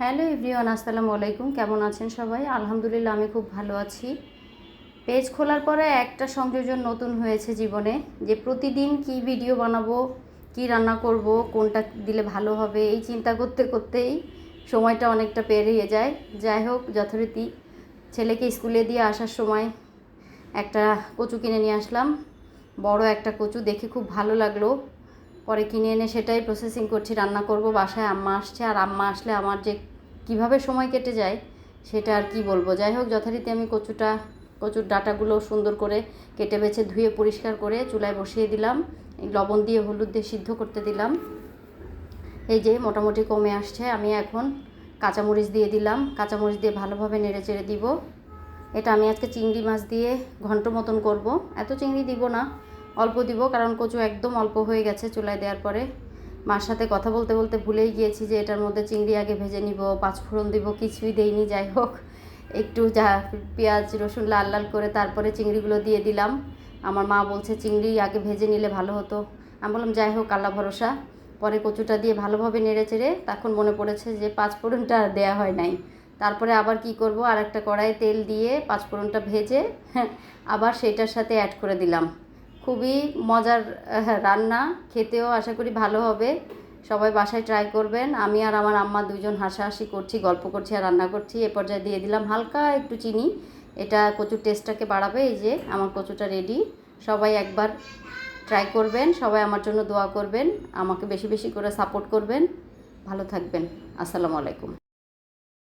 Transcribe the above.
Hello everyone, আসসালামু আলাইকুম। কেমন আছেন সবাই? আলহামদুলিল্লাহ, আমি খুব ভালো আছি। পেজ খোলার পরে একটা সংযোজন নতুন হয়েছে জীবনে, যে প্রতিদিন কি ভিডিও বানাবো, কি রান্না করব, কোনটা দিলে ভালো হবে, এই চিন্তা করতে করতেই সময়টা অনেকটা পেরিয়ে যায়। যাই হোক, যথারীতি ছেলেকে স্কুলে দিয়ে আসার সময় একটা কচু কিনে নিয়ে আসলাম। বড় একটা কচু, দেখে খুব ভালো লাগল। পরে কিনে এনে সেটাই প্রসেসিং করছি, রান্না করব, বাসায় আম্মা আসছে, আর আম্মা আসলে আমার যে কীভাবে সময় কেটে যায় সেটা আর কি বলব। যাই হোক, যথারীতি আমি কচুটা, কচুর ডাটাগুলো সুন্দর করে কেটে বেছে ধুয়ে পরিষ্কার করে চুলায় বসিয়ে দিলাম। লবণ দিয়ে হলুদ দিয়ে সিদ্ধ করতে দিলাম। এই যে মোটামুটি কমে আসছে, আমি এখন কাঁচামরিচ দিয়ে দিলাম। কাঁচামরিচ দিয়ে ভালোভাবে নেড়ে চেড়ে দিব। এটা আমি আজকে চিংড়ি মাছ দিয়ে ঘন্ট মতন করব। এত চিংড়ি দিব না অল্প দিব, কারণ কচু একদম অল্প হয়ে গেছে চুলায় দেওয়ার পরে। মার সাথে কথা বলতে বলতে ভুলেই গিয়েছি যে এটার মধ্যে চিংড়ি আগে ভেজে নিব, পাঁচফোড়ন দিব, কিছুই দেইনি, যাই হোক। একটু যা পেঁয়াজ, রসুন লাল লাল করে তারপরে চিংড়িগুলো দিয়ে দিলাম। আমার মা বলছে, চিংড়ি আগে ভেজে নিলে ভালো হতো। আমি বললাম, যাই হোক, আল্লাহ ভরসা। পরে কচুটা দিয়ে ভালোভাবে নেড়ে চেড়ে তখন মনে পড়েছে যে পাঁচফোড়নটা দেয়া হয় নাই। তারপরে আবার কি করব আর একটা কড়াইয়ে তেল দিয়ে পাঁচফোড়নটা ভেজে আবার সেইটার সাথে অ্যাড করে দিলাম। খুবই মজার রান্না। খেতেও আশা করি ভালো হবে। সবাই বাসায় ট্রাই করবেন। আমি আর আমার আম্মা দুজন হাসাহাসি করছি, গল্প করছি আর রান্না করছি। এ পর্যায়ে দিয়ে দিলাম হালকা একটু চিনি। এটা কচুর টেস্টটাকে বাড়াবে, এই যে আমার কচুটা রেডি সবাই একবার ট্রাই করবেন। সবাই আমার জন্য দোয়া করবেন। আমাকে বেশি বেশি করে সাপোর্ট করবেন। ভালো থাকবেন। আসসালামু আলাইকুম।